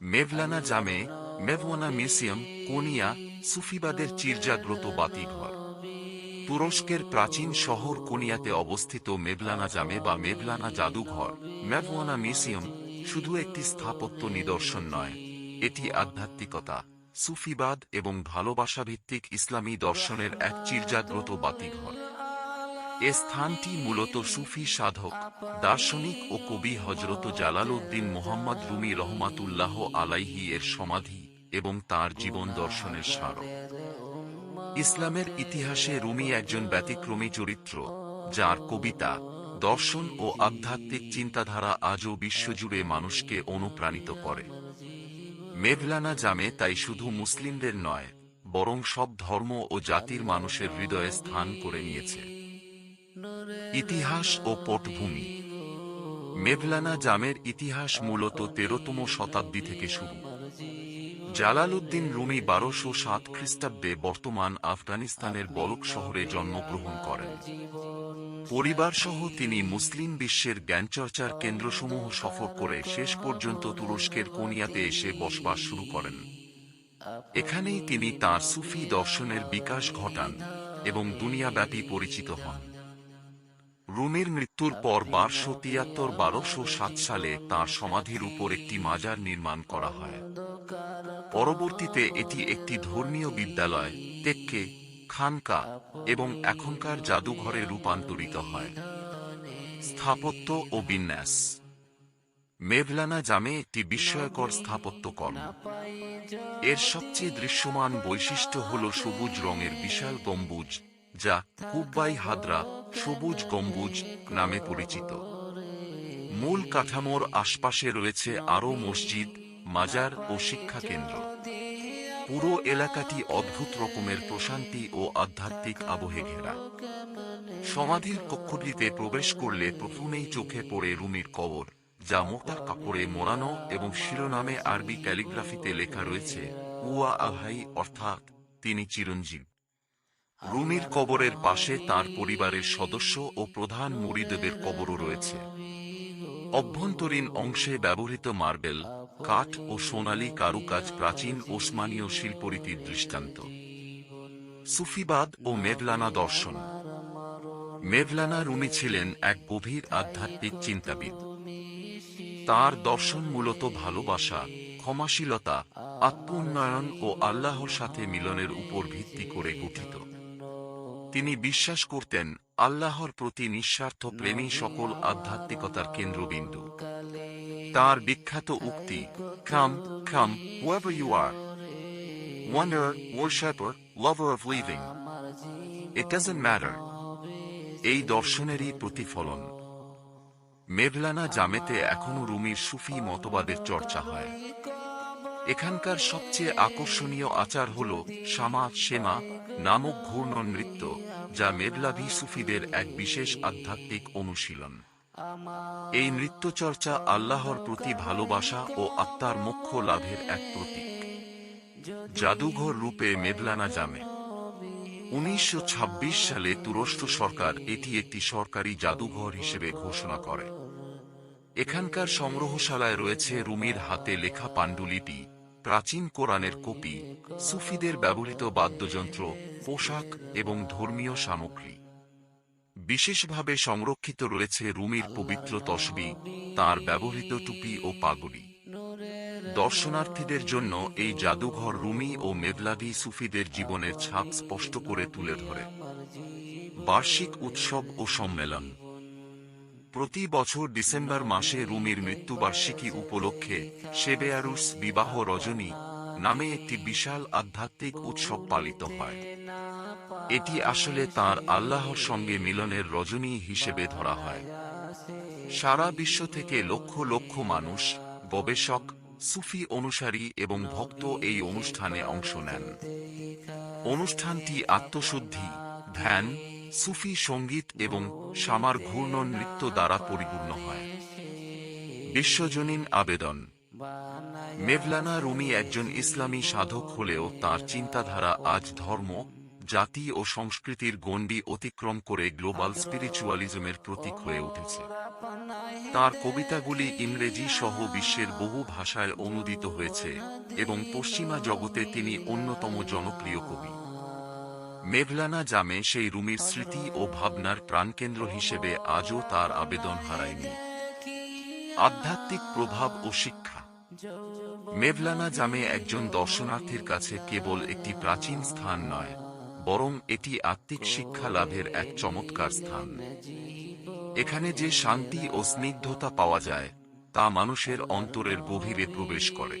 Mevlana জামে, মেভওয়ানা museum, কোনিয়া, সুফিবাদের চিরজাগ্রত বাতিঘর। তুরস্কের প্রাচীন শহর কোনিয়াতে অবস্থিত মেভলানা জামে বা মেভলানা জাদুঘর, মেভওয়ানা মিউজিয়াম শুধু একটি স্থাপত্য নিদর্শন নয়, এটি আধ্যাত্মিকতা, সুফিবাদ এবং ভালোবাসাভিত্তিক ইসলামী দর্শনের এক চিরজাগ্রত বাতিঘর। এ স্থানটি মূলত সুফি সাধক, দার্শনিক ও কবি হজরত জালালউদ্দিন মোহাম্মদ রুমি রহমাতুল্লাহ আলাইহি এর সমাধি এবং তার জীবন দর্শনের স্মারক। ইসলামের ইতিহাসে রুমি একজন ব্যতিক্রমী চরিত্র, যার কবিতা, দর্শন ও আধ্যাত্মিক চিন্তাধারা আজও বিশ্বজুড়ে মানুষকে অনুপ্রাণিত করে। মেভলানা জামে তাই শুধু মুসলিমদের নয়, বরং সব ধর্ম ও জাতির মানুষের হৃদয়ে স্থান করে নিয়েছে। ইতিহাস ও পটভূমি। মেভলানা জামের ইতিহাস মূলত তেরোতম শতাব্দী থেকে শুরু। জালালউদ্দিন রুমি বারোশো সাত খ্রিস্টাব্দে বর্তমান আফগানিস্তানের বলক শহরে জন্মগ্রহণ করেন। পরিবারসহ তিনি মুসলিম বিশ্বের জ্ঞানচর্চার কেন্দ্রসমূহ সফর করে শেষ পর্যন্ত তুরস্কের কোনিয়াতে এসে বসবাস শুরু করেন। এখানেই তিনি তার সুফি দর্শনের বিকাশ ঘটান এবং দুনিয়াব্যাপী পরিচিত হন। রুমের মৃত্যুর পর বারশো তিয়াত্তর বারোশো সাত সালে তার সমাধির উপর একটি মাজার নির্মাণ করা হয়। পরবর্তীতে এটি একটি ধর্মীয় বিদ্যালয় তেক্কে খানকা এবং এখনকার জাদুঘরে রূপান্তরিত হয়। স্থাপত্য ও বিন্যাস। মেভলানা জামে একটি বিস্ময়কর স্থাপত্য কর্ম এর সবচেয়ে দৃশ্যমান বৈশিষ্ট্য হল সবুজ রঙের বিশাল গম্বুজ যা কুব্বাই হাদরা সবুজ গম্বুজ নামে পরিচিত। মূল কাঠামোর আশপাশে রয়েছে আরও মসজিদ, মাজার ও শিক্ষা কেন্দ্র। পুরো এলাকাটি অদ্ভুত রকমের প্রশান্তি ও আধ্যাত্মিক আবহে ঘেরা। সমাধির কক্ষটিতে প্রবেশ করলে প্রথমেই চোখে পড়ে রুমির কবর, যা মোটা কাপড়ে মোড়ানো এবং শিরোনামে আরবি ক্যালিগ্রাফিতে লেখা রয়েছে, উয়া আহাই অর্থাৎ তিনি চিরঞ্জীব। রুমির কবরের পাশে তার পরিবারের সদস্য ও প্রধান মুরিদদের কবরও রয়েছে। অভ্যন্তরীণ অংশে ব্যবহৃত মার্বেল, কাঠ ও সোনালী কারুকাজ প্রাচীন ওসমানীয় শিল্পরীতির দৃষ্টান্ত। সুফিবাদ ও মেভলানা দর্শন। মেভলানা রুমি ছিলেন এক গভীর আধ্যাত্মিক চিন্তাবিদ। তার দর্শন মূলত ভালোবাসা, ক্ষমাশীলতা, আত্মোন্নয়ন ও আল্লাহর সাথে মিলনের উপর ভিত্তি করে গঠিত। তিনি বিশ্বাস করতেন, আল্লাহর প্রতি নিঃস্বার্থ প্রেমী সকল আধ্যাত্মিকতার কেন্দ্রবিন্দু। তার বিখ্যাত উক্তি কাম whoever you are, wonder worshipper lover of living, it doesn't matter, এই দর্শনেরই প্রতিফলন। মেভলানা জামেতে এখনও রুমির সুফি মতবাদের চর্চা হয়। এখানকার সবচেয়ে আকর্ষণীয় আচার হল শামা শেমা নামক ঘূর্ণন নৃত্য, যা মেভলাভি সুফিদের এক বিশেষ আধ্যাত্মিক অনুশীলন। এই নৃত্যচর্চা আল্লাহর প্রতি ভালোবাসা ও আত্মার মোক্ষ লাভের এক প্রতীক। জাদুঘর রূপে মেভলানা জামে। উনিশশো ছাব্বিশ সালে তুরস্ক সরকার এটি একটি সরকারি জাদুঘর হিসেবে ঘোষণা করে। এখানকার সংগ্রহশালায় রয়েছে রুমির হাতে লেখা পাণ্ডুলিপি প্রাচীন কোরআনের কপি সুফিদের ব্যবহৃত বাদ্যযন্ত্র, পোশাক এবং ধর্মীয় সামগ্রী। বিশেষভাবে সংরক্ষিত রয়েছে রুমির পবিত্র তসবি, তার ব্যবহৃত টুপি ও পাগড়ি। দর্শনার্থীদের জন্য এই জাদুঘর রুমি ও মেভলাভি সুফিদের জীবনের ছাপ স্পষ্ট করে তুলে ধরে। বার্ষিক উৎসব ও সম্মেলন। প্রতি বছর ডিসেম্বর মাসে রুমির মৃত্যুবার্ষিকী উপলক্ষে সেবেয়ারুস বিবাহ রজনী নামে একটি বিশাল আধ্যাত্মিক উৎসব পালিত হয়। এটি আসলে তার আল্লাহর সঙ্গে মিলনের রজনী হিসেবে ধরা হয়। সারা বিশ্ব থেকে লক্ষ লক্ষ মানুষ, গবেষক, সুফি অনুসারী এবং ভক্ত এই অনুষ্ঠানে অংশ নেন। অনুষ্ঠানটি আত্মশুদ্ধি, ধ্যান সুফি সংগীত এবং সামার ঘূর্ণন নৃত্য দ্বারা পরিপূর্ণ হয়। বিশ্বজনীন আবেদন। মেভলানা রুমি একজন ইসলামী সাধক হলেও তার চিন্তাধারা আজ ধর্ম, জাতি ও সংস্কৃতির গণ্ডি অতিক্রম করে গ্লোবাল স্পিরিচুয়ালিজমের প্রতীক হয়ে উঠেছে। তার কবিতাগুলি ইংরেজি সহ বিশ্বের বহু ভাষায় অনুদিত হয়েছে এবং পশ্চিমা জগতে তিনি অন্যতম জনপ্রিয় কবি। মেভলানা জামে সেই রুমির স্মৃতি ও ভাবনার প্রাণকেন্দ্র হিসেবে আজও তার আবেদন হারায়নি। আধ্যাত্মিক প্রভাব ও শিক্ষা। মেভলানা জামে একজন দর্শনার্থীর কাছে কেবল একটি প্রাচীন স্থান নয় বরং এটি আত্মিক শিক্ষা লাভের এক চমৎকার স্থান। এখানে যে শান্তি ও স্নিগ্ধতা পাওয়া যায় তা মানুষের অন্তরের গভীরে প্রবেশ করে।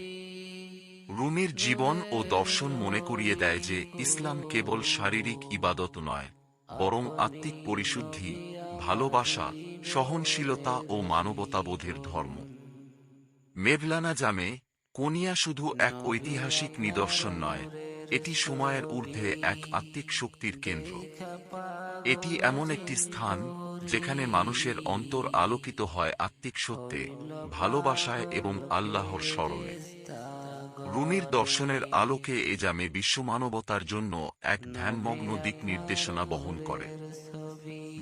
রুমির জীবন ও দর্শন মনে করিয়ে দেয় যে ইসলাম কেবল শারীরিক ইবাদত নয়, বরং আত্মিক পরিশুদ্ধি, ভালোবাসা, সহনশীলতা ও মানবতাবোধের ধর্ম। মেভলানা জামে, কোনিয়া শুধু এক ঐতিহাসিক নিদর্শন নয়, এটি সময়ের ঊর্ধ্বে এক আত্মিক শক্তির কেন্দ্র। এটি এমন একটি স্থান যেখানে মানুষের অন্তর আলোকিত হয় আত্মিক সত্যে, ভালোবাসায় এবং আল্লাহর স্মরণে। রুমির দর্শনের আলোকে এ জামে বিশ্বমানবতার জন্য এক ধ্যানমগ্ন দিক নির্দেশনা বহন করে।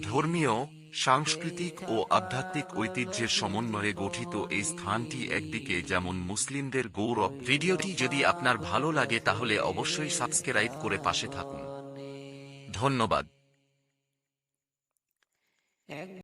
ধর্মীয়, সাংস্কৃতিক ও আধ্যাত্মিক ঐতিহ্যের সমন্বয়ে গঠিত এই স্থানটি একদিকে যেমন মুসলিমদের গৌরব, ভিডিওটি যদি আপনার ভালো লাগে তাহলে অবশ্যই সাবস্ক্রাইব করে পাশে থাকুন। ধন্যবাদ।